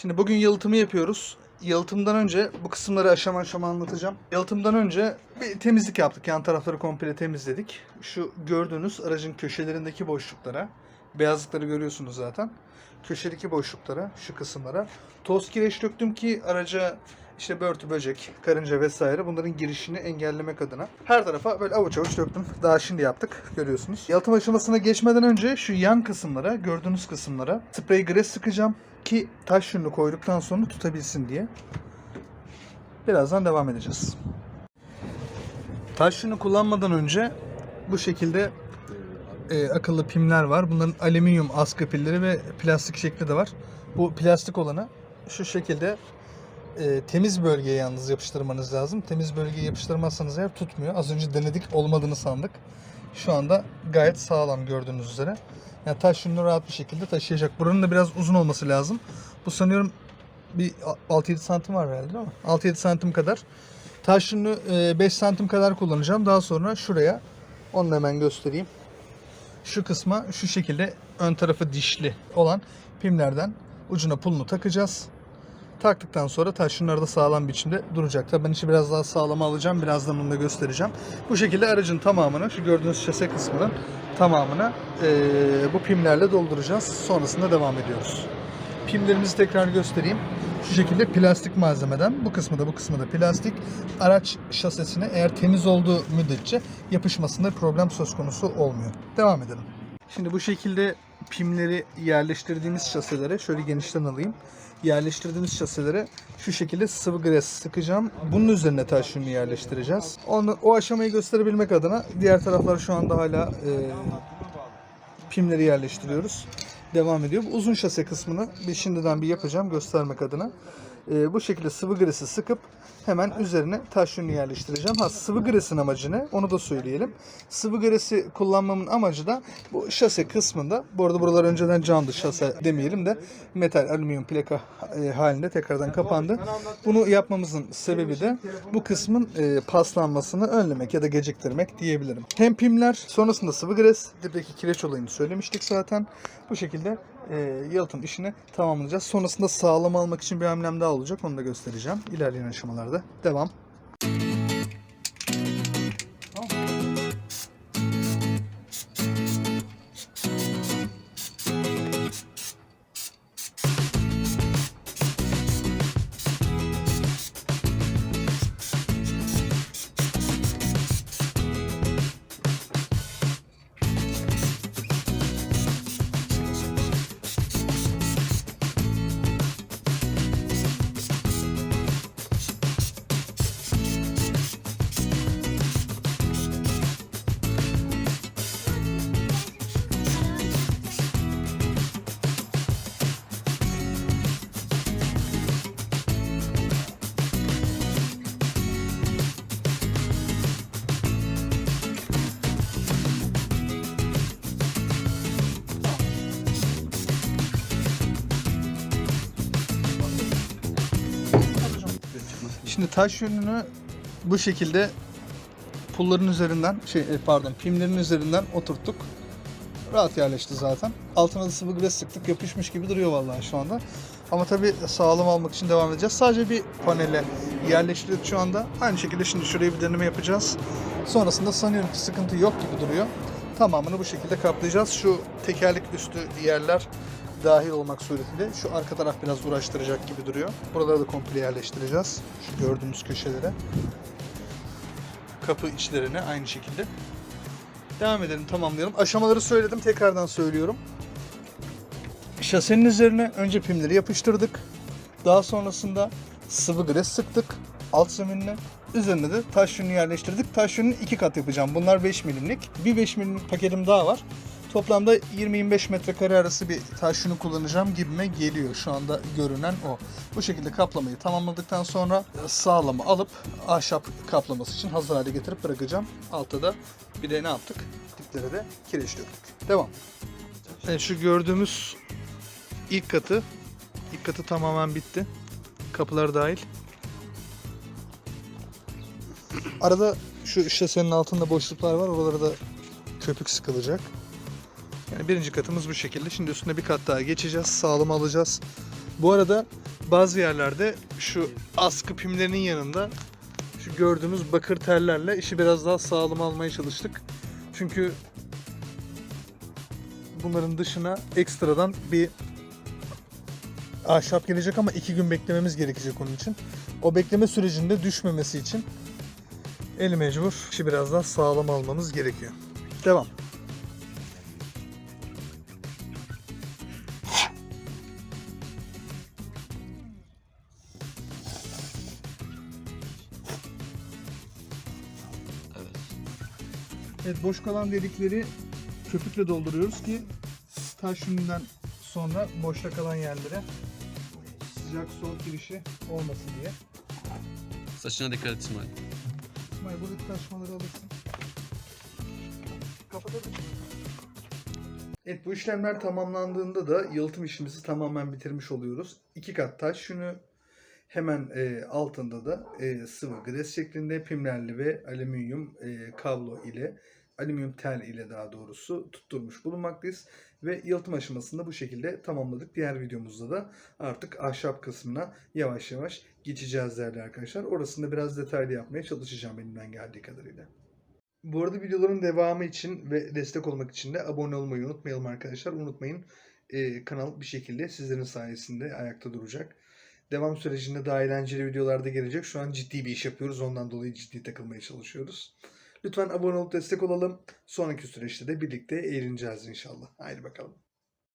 Şimdi bugün yalıtımı yapıyoruz. Yalıtımdan önce bu kısımları aşama aşama anlatacağım. Yalıtımdan önce bir temizlik yaptık. Yan tarafları komple temizledik. Şu gördüğünüz aracın köşelerindeki boşluklara, beyazlıkları görüyorsunuz zaten. Köşedeki boşluklara, şu kısımlara toz kireç döktüm ki araca işte börtü, böcek, karınca vesaire bunların girişini engellemek adına. Her tarafa böyle avuç avuç döktüm. Daha şimdi yaptık görüyorsunuz. Yalıtım aşamasına geçmeden önce şu yan kısımlara, gördüğünüz kısımlara sprey gres sıkacağım ki taş yününü koyduktan sonra tutabilsin diye. Birazdan devam edeceğiz. Taş yünü kullanmadan önce bu şekilde e, akıllı pimler var. Bunların alüminyum askı pilleri ve plastik şekli de var. Bu plastik olanı şu şekilde e, temiz bölgeye yalnız yapıştırmanız lazım. Temiz bölgeye yapıştırmazsanız eğer tutmuyor. Az önce denedik olmadığını sandık. Şu anda gayet sağlam gördüğünüz üzere. Yani taş yününü rahat bir şekilde taşıyacak. Buranın da biraz uzun olması lazım. Bu sanıyorum bir 6-7 santim var herhalde değil mi? 6-7 santim kadar. Taş yününü e, 5 santim kadar kullanacağım. Daha sonra şuraya onu hemen göstereyim. Şu kısma şu şekilde ön tarafı dişli olan pimlerden ucuna pulunu takacağız. Taktıktan sonra taş yünler de sağlam biçimde duracak. Tabii ben içi biraz daha sağlama alacağım. Birazdan onu da göstereceğim. Bu şekilde aracın tamamını, şu gördüğünüz şase kısmının tamamını eee, bu pimlerle dolduracağız. Sonrasında devam ediyoruz. Pimlerimizi tekrar göstereyim. Şu şekilde plastik malzemeden, bu kısmı da bu kısmı da plastik. Araç şasesine eğer temiz olduğu müddetçe yapışmasında problem söz konusu olmuyor. Devam edelim. Şimdi bu şekilde pimleri yerleştirdiğimiz şaselere şöyle genişten alayım. Yerleştirdiğimiz şaselere şu şekilde sıvı gres sıkacağım. Bunun üzerine taş yününü yerleştireceğiz. Onu, o aşamayı gösterebilmek adına diğer taraflar şu anda hala e, pimleri yerleştiriyoruz. Devam ediyor. Bu uzun şase kısmını bir şimdiden bir yapacağım göstermek adına. Ee, bu şekilde sıvı gresi sıkıp hemen üzerine taş yününü yerleştireceğim. Ha sıvı gresin amacı ne? Onu da söyleyelim. Sıvı gresi kullanmamın amacı da bu şase kısmında, bu arada buralar önceden camdı şase demeyelim de metal alüminyum plaka e, halinde tekrardan kapandı. Bunu yapmamızın sebebi de bu kısmın e, paslanmasını önlemek ya da geciktirmek diyebilirim. Hem pimler sonrasında sıvı gres, dipteki kireç olayını söylemiştik zaten. Bu şekilde e, yalıtım işini tamamlayacağız. Sonrasında sağlam almak için bir hamlem daha olacak. Onu da göstereceğim ilerleyen aşamalarda. Devam. Şimdi taş yönünü bu şekilde pulların üzerinden şey e, pardon pimlerin üzerinden oturttuk. Rahat yerleşti zaten. Altına da sıvı gres sıktık. Yapışmış gibi duruyor vallahi şu anda. Ama tabii sağlam almak için devam edeceğiz. Sadece bir panele yerleştirdik şu anda. Aynı şekilde şimdi şuraya bir deneme yapacağız. Sonrasında sanıyorum ki sıkıntı yok gibi duruyor. Tamamını bu şekilde kaplayacağız. Şu tekerlek üstü yerler dahil olmak suretiyle şu arka taraf biraz uğraştıracak gibi duruyor. Buraları da komple yerleştireceğiz. Şu gördüğümüz köşelere. Kapı içlerine aynı şekilde. Devam edelim tamamlayalım. Aşamaları söyledim tekrardan söylüyorum. Şasenin üzerine önce pimleri yapıştırdık. Daha sonrasında sıvı gres sıktık alt zeminine. Üzerine de taş yerleştirdik. Taş iki kat yapacağım. Bunlar 5 milimlik. Bir 5 milimlik paketim daha var. Toplamda 20-25 metrekare arası bir taş yünü kullanacağım gibime geliyor. Şu anda görünen o. Bu şekilde kaplamayı tamamladıktan sonra sağlamı alıp ahşap kaplaması için hazır hale getirip bırakacağım. Altta da bir de ne yaptık? Diplere de kireç döktük. Devam. Evet, şu gördüğümüz ilk katı, ilk katı tamamen bitti. Kapılar dahil. Arada şu şasenin altında boşluklar var. Oralara da köpük sıkılacak. Yani birinci katımız bu şekilde. Şimdi üstüne bir kat daha geçeceğiz. Sağlam alacağız. Bu arada bazı yerlerde şu askı pimlerinin yanında şu gördüğümüz bakır tellerle işi biraz daha sağlam almaya çalıştık. Çünkü bunların dışına ekstradan bir ahşap gelecek ama iki gün beklememiz gerekecek onun için. O bekleme sürecinde düşmemesi için el mecbur işi biraz daha sağlam almamız gerekiyor. Devam. Evet boş kalan delikleri köpükle dolduruyoruz ki taş yününden sonra boşta kalan yerlere sıcak soğuk girişi olmasın diye. Saçına dikkat et İsmail. İsmail buradaki taşmaları alırsın. Kapatalım. Evet bu işlemler tamamlandığında da yalıtım işimizi tamamen bitirmiş oluyoruz. İki kat taş yünü hemen e, altında da e, sıvı gres şeklinde pimlerli ve alüminyum e, kablo ile alüminyum tel ile daha doğrusu tutturmuş bulunmaktayız. Ve yalıtım aşamasında bu şekilde tamamladık. Diğer videomuzda da artık ahşap kısmına yavaş yavaş geçeceğiz değerli arkadaşlar. Orasını da biraz detaylı yapmaya çalışacağım elimden geldiği kadarıyla. Bu arada videoların devamı için ve destek olmak için de abone olmayı unutmayalım arkadaşlar. Unutmayın e, kanal bir şekilde sizlerin sayesinde ayakta duracak. Devam sürecinde daha eğlenceli videolar da gelecek. Şu an ciddi bir iş yapıyoruz. Ondan dolayı ciddi takılmaya çalışıyoruz. Lütfen abone olup destek olalım. Sonraki süreçte de birlikte eğleneceğiz inşallah. Haydi bakalım.